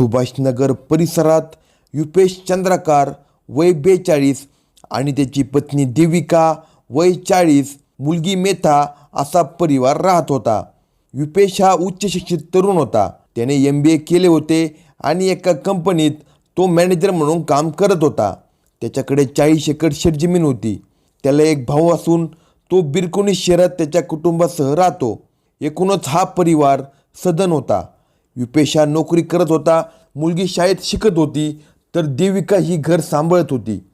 सुभाषनगर परिसरात युपेश चंद्रकार वय बेचाळीस आणि त्याची पत्नी देविका वय चाळीस मुलगी मेथा असा परिवार राहत होता. युपेश हा उच्च शिक्षित तरुण होता. त्याने एम बी ए केले होते आणि एका कंपनीत तो मॅनेजर म्हणून काम करत होता. त्याच्याकडे चाळीस एकर शेतजमीन होती. त्याला एक भाऊ असून तो बिरकुणी शहरात त्याच्या कुटुंबासह राहतो. एकूणच हा परिवार सदन होता. युपेश हा नोकरी करत होता मुलगी शाळेत शिकत होती तर देविका ही घर सांभाळत होती.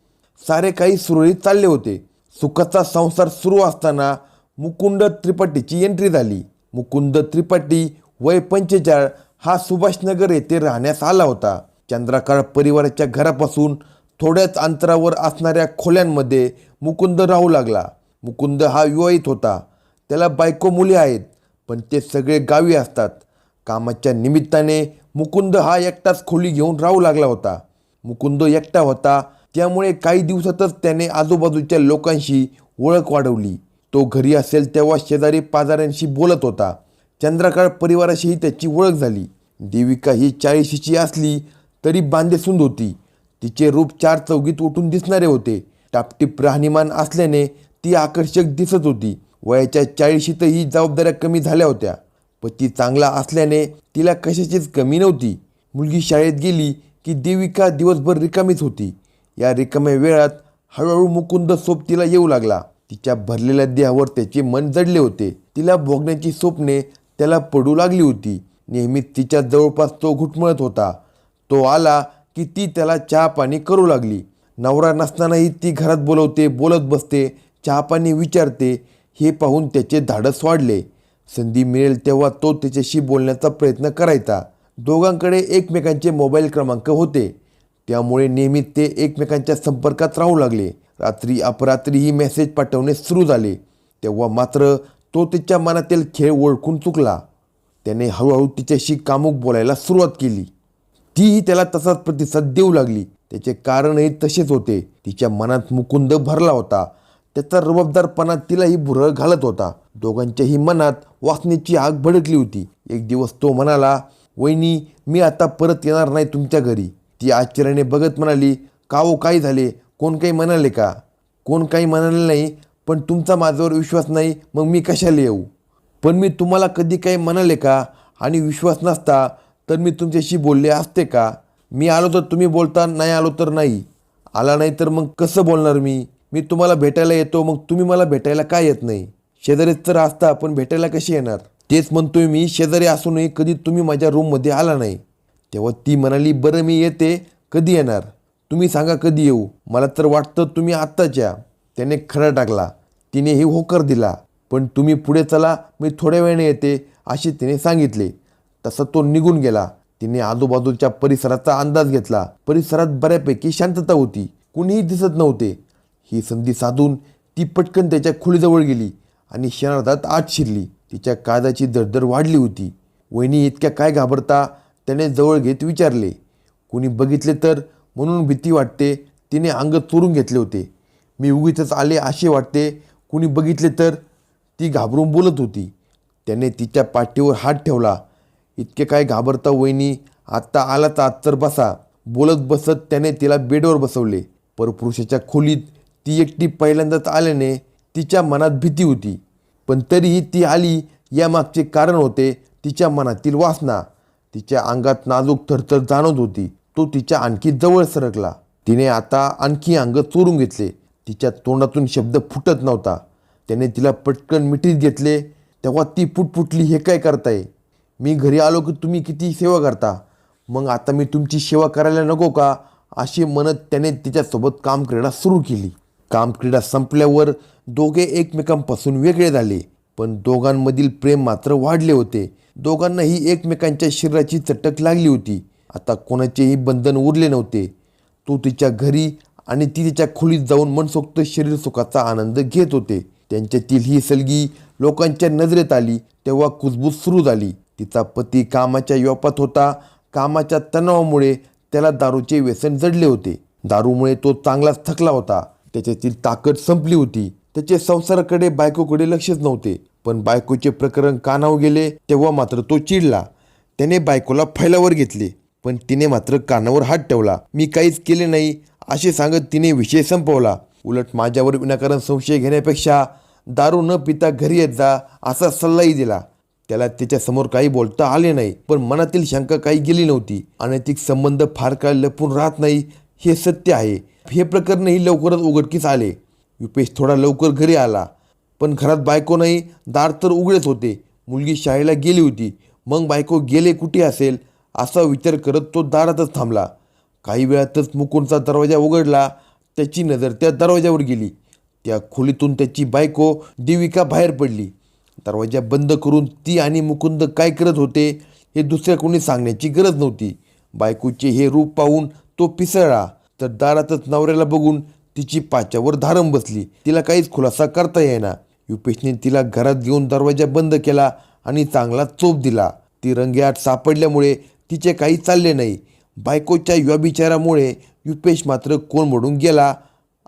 सारे काही सुरळीत चालले होते. सुखाचा संसार सुरू असताना मुकुंद त्रिपाठीची एंट्री झाली. मुकुंद त्रिपाठी वय पंचेचाळ हा सुभाषनगर येथे राहण्यास आला होता. चंद्राकाळ परिवाराच्या घरापासून थोड्याच अंतरावर असणाऱ्या खोल्यांमध्ये मुकुंद राहू लागला. मुकुंद हा विवाहित होता. त्याला बायको मुली आहेत पण ते सगळे गावी असतात. कामाच्या निमित्ताने मुकुंद हा एकटाच खोली घेऊन राहू लागला होता. मुकुंद एकटा होता त्यामुळे काही दिवसातच त्याने आजूबाजूच्या लोकांशी ओळख वाढवली. तो घरी असेल तेव्हा शेजारी पाजाऱ्यांशी बोलत होता. चंद्रकाळ परिवाराशीही त्याची ओळख झाली. देविका ही चाळीशीची असली तरी बांधेसुंद होती. तिचे रूप चार चौघीत उठून दिसणारे होते. टापटीप राहणीमान असल्याने ती आकर्षक दिसत होती. वयाच्या चाळीशीतही जबाबदाऱ्या कमी झाल्या होत्या. पती चांगला असल्याने तिला कशाचीच कमी नव्हती. मुलगी शाळेत गेली की देविका दिवसभर रिकामीच होती. या रिकाम्या वेळात हळूहळू मुकुंद सोप तिला येऊ लागला. तिच्या भरलेल्या देहावर त्याचे मन जडले होते. तिला भोगण्याची स्वप्ने त्याला पडू लागली होती. नेहमीच तिच्या जवळपास तो घुटमळत होता. तो आला की ती त्याला चहा पाणी करू लागली. नवरा नसतानाही ती घरात बोलवते बोलत बसते चहा पाणी विचारते. हे पाहून त्याचे धाडस वाढले. संधी मिळेल तेव्हा तो त्याच्याशी बोलण्याचा प्रयत्न करायचा. दोघांकडे एकमेकांचे मोबाईल क्रमांक होते. त्यामुळे नेहमी ते एकमेकांच्या संपर्कात राहू लागले. रात्री अपरात्रीही मेसेज पाठवणे सुरू झाले. तेव्हा मात्र तो तिच्या मनातील खेळ ओळखून चुकला. त्याने हळूहळू तिच्याशी कामुक बोलायला सुरुवात केली. तीही त्याला तसाच प्रतिसाद देऊ लागली. त्याचे कारणही तसेच होते. तिच्या मनात मुकुंद भरला होता. त्याचा रुबाबदारपणा तिलाही भुरळ घालत होता. दोघांच्याही मनात वासनेची आग भडकली होती. एक दिवस तो म्हणाला वहिनी मी आता परत येणार नाही तुमच्या घरी. ती आश्चर्याने बघत म्हणाली का हो काय झाले? कोण काही म्हणाले का? कोण काही म्हणाले नाही पण तुमचा माझ्यावर विश्वास नाही मग मी कशाला येऊ? पण मी तुम्हाला कधी काही म्हणाले का? आणि विश्वास नसता तर मी तुमच्याशी बोलले असते का? मी आलो तर तुम्ही बोलता नाही आलो तर नाही. आला नाही तर मग कसं बोलणार मी? मी तुम्हाला भेटायला येतो मग तुम्ही मला भेटायला काय येत नाही? शेजारीच तर असता पण भेटायला कशी येणार? तेच म्हणतोय मी शेजारी असूनही कधी तुम्ही माझ्या रूममध्ये आला नाही. तेव्हा ती म्हणाली बरं मी येते. कधी येणार? तुम्ही सांगा कधी येऊ. मला तर वाटतं तुम्ही आत्ताच्या. त्याने खरा टाकला. तिनेही होकार दिला. पण तुम्ही पुढे चला मी थोड्या वेळाने येते असे तिने सांगितले. तसा तो निघून गेला. तिने आजूबाजूच्या परिसराचा अंदाज घेतला. परिसरात बऱ्यापैकी शांतता होती. कुणीही दिसत नव्हते. ही संधी साधून ती पटकन त्याच्या खोलीजवळ गेली आणि क्षणार्धात आत शिरली. तिच्या काळजाची दरदर वाढली होती. वहिनी इतक्या काय घाबरता त्याने जवळ घेत विचारले. कुणी बघितले तर? म्हणून भीती वाटते. तिने अंग चोरून घेतले होते. मी उगीच आले असे वाटते. कुणी बघितले तर? ती घाबरून बोलत होती. त्याने तिच्या पाठीवर हात ठेवला. इतके काय घाबरता वहिनी? आत्ता आला तर आत्तर बसा. बोलत बसत त्याने तिला बेडवर बसवले. परपुरुषाच्या खोलीत ती एकटी पहिल्यांदाच आल्याने तिच्या मनात भीती होती. पण तरीही ती आली यामागचे कारण होते तिच्या मनातील वासना. तिच्या अंगात नाजूक थरथर जाणवत होती. तो तिच्या आणखी जवळ सरकला. तिने आता आणखी अंग चोरून घेतले. तिच्या तोंडातून शब्द फुटत नव्हता. त्याने तिला पटकन मिठीत घेतले. तेव्हा ती पुटपुटली हे काय करताय? मी घरी आलो की तुम्ही किती सेवा करता? मग आता मी तुमची सेवा करायला नको का? अशी म्हणत त्याने तिच्यासोबत काम करायला सुरू केली. कामक्रीडा संपल्यावर दोघे एकमेकांपासून वेगळे झाले पण दोघांमधील प्रेम मात्र वाढले होते. दोघांनाही एकमेकांच्या शरीराची चटक लागली होती. आता कोणाचेही बंधन उरले नव्हते. तो तिच्या घरी आणि ती तिच्या खोलीत जाऊन मनसोक्त शरीर सुखाचा आनंद घेत होते. त्यांच्यातील ही सलगी लोकांच्या नजरेत आली तेव्हा कुजबूज सुरू झाली. तिचा पती कामाच्या व्यापात होता. कामाच्या तणावामुळे त्याला दारूचे व्यसन जडले होते. दारूमुळे तो चांगलाच थकला होता. त्याच्यातील ताकद संपली होती. त्याचे संसाराकडे बायकोकडे लक्षच नव्हते. पण बायकोचे प्रकरण कानावर गेले तेव्हा मात्र तो चिडला. त्याने बायकोला फैलावर घेतले पण तिने मात्र कानावर हात ठेवला. मी काहीच केले नाही असे सांगत तिने विषय संपवला. उलट माझ्यावर विनाकारण संशय घेण्यापेक्षा दारू न पिता घरी येत जा असा सल्लाही दिला. त्याला त्याच्यासमोर काही बोलता आले नाही पण मनातील शंका काही गेली नव्हती. अनैतिक संबंध फार काळ लपून राहत नाही हे सत्य आहे. हे प्रकरणही लवकरच उघडकीस आले. युपेश थोडा लवकर घरी आला. पण घरात बायको नाही दार तर उघडेच होते. मुलगी शाळेला गेली होती. मग बायको गेले कुठे असेल असा विचार करत तो दारातच थांबला. काही वेळातच मुकुंदचा दरवाजा उघडला. त्याची नजर त्या दरवाजावर गेली. त्या खोलीतून त्याची बायको देविका बाहेर पडली. दरवाजा बंद करून ती आणि मुकुंद काय करत होते हे दुसऱ्या कोणी सांगण्याची गरज नव्हती. बायकोचे हे रूप पाहून तो पिसळला. तर दारातच नवऱ्याला बघून तिची पाच्यावर धारम बसली. तिला काहीच खुलासा करता येईना. युपेशने तिला घरात घेऊन दरवाजा बंद केला आणि चांगला चोप दिला. ती रंगेआट सापडल्यामुळे तिचे काही चालले नाही. बायकोच्या व्यभिचारामुळे युपेश मात्र कोण मोडून गेला.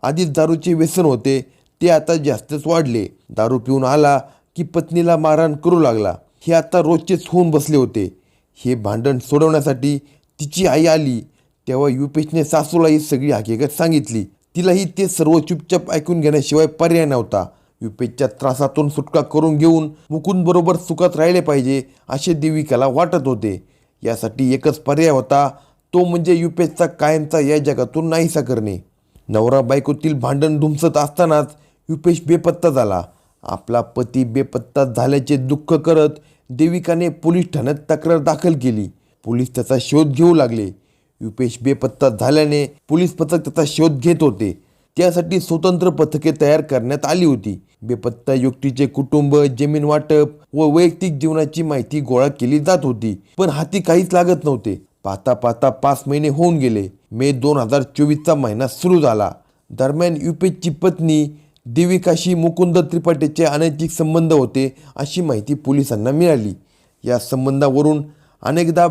आधीच दारूचे व्यसन होते ते आता जास्तच वाढले. दारू पिऊन आला की पत्नीला मारहाण करू लागला. हे आता रोजचेच होऊन बसले होते. हे भांडण सोडवण्यासाठी तिची आई आली. तेव्हा युपेशने सासूला ही सगळी हकीकत सांगितली. तिलाही ते सर्व चुपचाप ऐकून घेण्याशिवाय पर्याय नव्हता. युपेशच्या त्रासातून सुटका करून घेऊन मुकुंदबरोबर सुखात राहिले पाहिजे असे देविकाला वाटत होते. यासाठी एकच पर्याय होता तो म्हणजे युपेशचा कायमचा या जगातून नाहीसा करणे. नवरा बायकोतील भांडण धुमसत असतानाच युपेश बेपत्ता झाला. आपला पती बेपत्ता झाल्याचे दुःख करत देविकाने पोलीस ठाण्यात तक्रार दाखल केली. पोलीस त्याचा शोध घेऊ लागले. युपेश बेपत्ता झाल्याने पोलीस पथक त्याचा शोध घेत होते. त्यासाठी स्वतंत्र पथके तयार करण्यात आली होती. बेपत्ता युक्तीचे कुटुंब जमीन वाटप व वैयक्तिक जीवनाची माहिती गोळा केली जात होती पण हाती काहीच लागत नव्हते. पाहता पाहता पाच महिने होऊन गेले. मे दोन हजार चोवीसचा महिना सुरू झाला. दरम्यान युपेशची पत्नी देविकाशी मुकुंद त्रिपाठीचे अनैतिक संबंध होते अशी माहिती पोलिसांना मिळाली. या संबंधावरून अनेकदा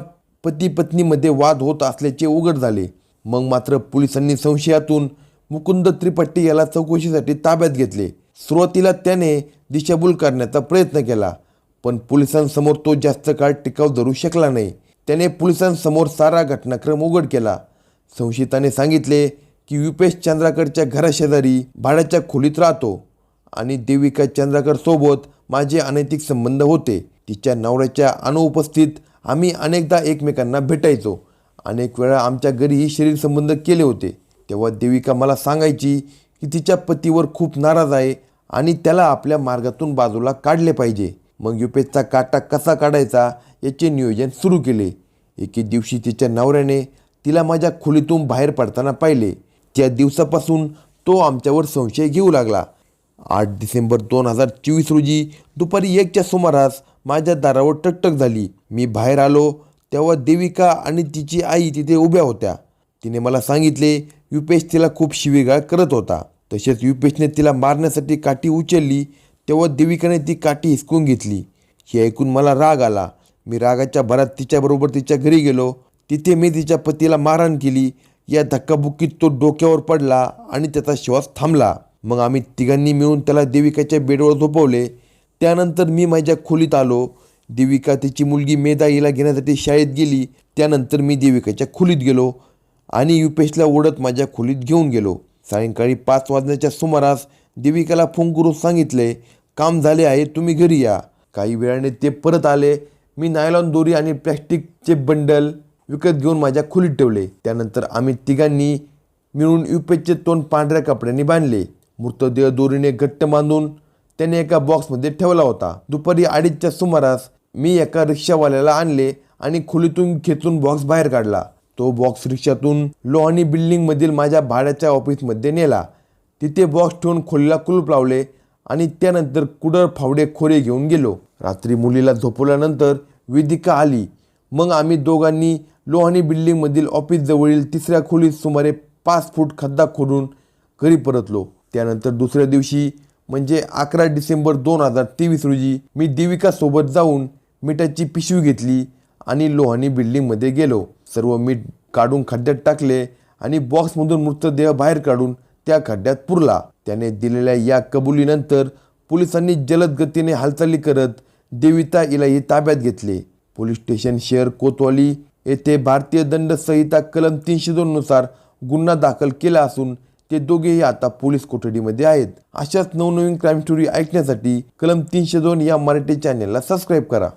पती पत्नीमध्ये वाद होत असल्याचे उघड झाले. मग मात्र पोलिसांनी संशयातून मुकुंद त्रिपाठी याला चौकशीसाठी ताब्यात घेतले. सुरुवातीला त्याने दिशाभूल करण्याचा प्रयत्न केला पण पोलिसांसमोर तो जास्त काळ टिकाव धरू शकला नाही. त्याने पोलिसांसमोर सारा घटनाक्रम उघड केला. संशयिताने सांगितले की युपेश चंद्राकरच्या घराशेजारी भाड्याच्या खोलीत राहतो आणि देविका चंद्राकर सोबत माझे अनैतिक संबंध होते. तिच्या नवऱ्याच्या अनुपस्थित आम्ही अनेकदा एकमेकांना भेटायचो. अनेक वेळा आमच्या घरीही शरीर संबंध केले होते. तेव्हा देविका मला सांगायची की तिच्या पतीवर खूप नाराज आहे आणि त्याला आपल्या मार्गातून बाजूला काढले पाहिजे. मग युपेशचा काटा कसा काढायचा याचे नियोजन सुरू केले. एके दिवशी तिच्या नवऱ्याने तिला माझ्या खोलीतून बाहेर पडताना पाहिले. त्या दिवसापासून तो आमच्यावर संशय घेऊ लागला. आठ डिसेंबर दोन हजार चोवीस रोजी दुपारी एकच्या सुमारास माझ्या दारावर टकटक झाली. मी बाहेर आलो तेव्हा देविका आणि तिची आई तिथे उभ्या होत्या. तिने मला सांगितले युपेश तिला खूप शिवीगाळ करत होता. तसेच युपेशने तिला मारण्यासाठी काठी उचलली तेव्हा देविकाने ती काठी हिसकून घेतली. हे ऐकून मला राग आला. मी रागाच्या भरात तिच्याबरोबर तिच्या घरी गेलो. तिथे मी तिच्या पतीला मारहाण केली. या धक्काबुक्कीत तो डोक्यावर पडला आणि त्याचा श्वास थांबला. मग आम्ही तिघांनी मिळून त्याला देविकाच्या बेडवर झोपवले. त्यानंतर मी माझ्या खोलीत आलो. देविका तिची मुलगी मेदाईला घेण्यासाठी शाळेत गेली. त्यानंतर मी देविकाच्या खोलीत गेलो आणि युपेशला ओढत माझ्या खोलीत घेऊन गेलो. सायंकाळी पाच वाजण्याच्या सुमारास देविकाला फोन करून सांगितले काम झाले आहे तुम्ही घरी या. काही वेळाने ते परत आले. मी नायलॉन दोरी आणि प्लॅस्टिकचे बंडल विकत घेऊन माझ्या खोलीत ठेवले. त्यानंतर आम्ही तिघांनी मिळून युपेशचे तोंड पांढऱ्या कपड्यांनी बांधले. मृतदेह दोरीने घट्ट बांधून त्याने एका बॉक्समध्ये ठेवला होता. दुपारी अडीचच्या सुमारास मी एका रिक्षावाल्याला आणले आणि खोलीतून खेचून बॉक्स बाहेर काढला. तो बॉक्स रिक्षातून लोहानी बिल्डिंगमधील माझ्या भाड्याच्या ऑफिसमध्ये नेला. तिथे बॉक्स ठेवून खोलीला कुलूप लावले आणि त्यानंतर कुडर फावडे खोरे घेऊन गेलो. रात्री मुलीला झोपवल्यानंतर वेदिका आली. मग आम्ही दोघांनी लोहानी बिल्डिंगमधील ऑफिसजवळील तिसऱ्या खोलीत सुमारे पाच फूट खड्डा खोदून घरी परतलो. त्यानंतर दुसऱ्या दिवशी म्हणजे अकरा डिसेंबर दोन हजार तेवीस रोजी मी देविकासोबत जाऊन मिठाची पिशवी घेतली आणि लोहानी बिल्डिंगमध्ये गेलो. सर्व मीठ काढून खड्ड्यात टाकले आणि बॉक्समधून मृतदेह बाहेर काढून त्या खड्ड्यात पुरला. त्याने दिलेल्या या कबुलीनंतर पोलिसांनी जलद गतीने हालचाली करत देविता इलाही ताब्यात घेतले. पोलीस स्टेशन शहर कोतवाली येथे भारतीय दंड संहिता कलम तीनशे दोन नुसार गुन्हा दाखल केला असून ते दोघेही आता पोलीस कोठडीमध्ये आहेत. अशाच नवनवीन क्राईम स्टोरी ऐकण्यासाठी कलम तीनशे दोन या मराठी चॅनेलला सबस्क्राईब करा.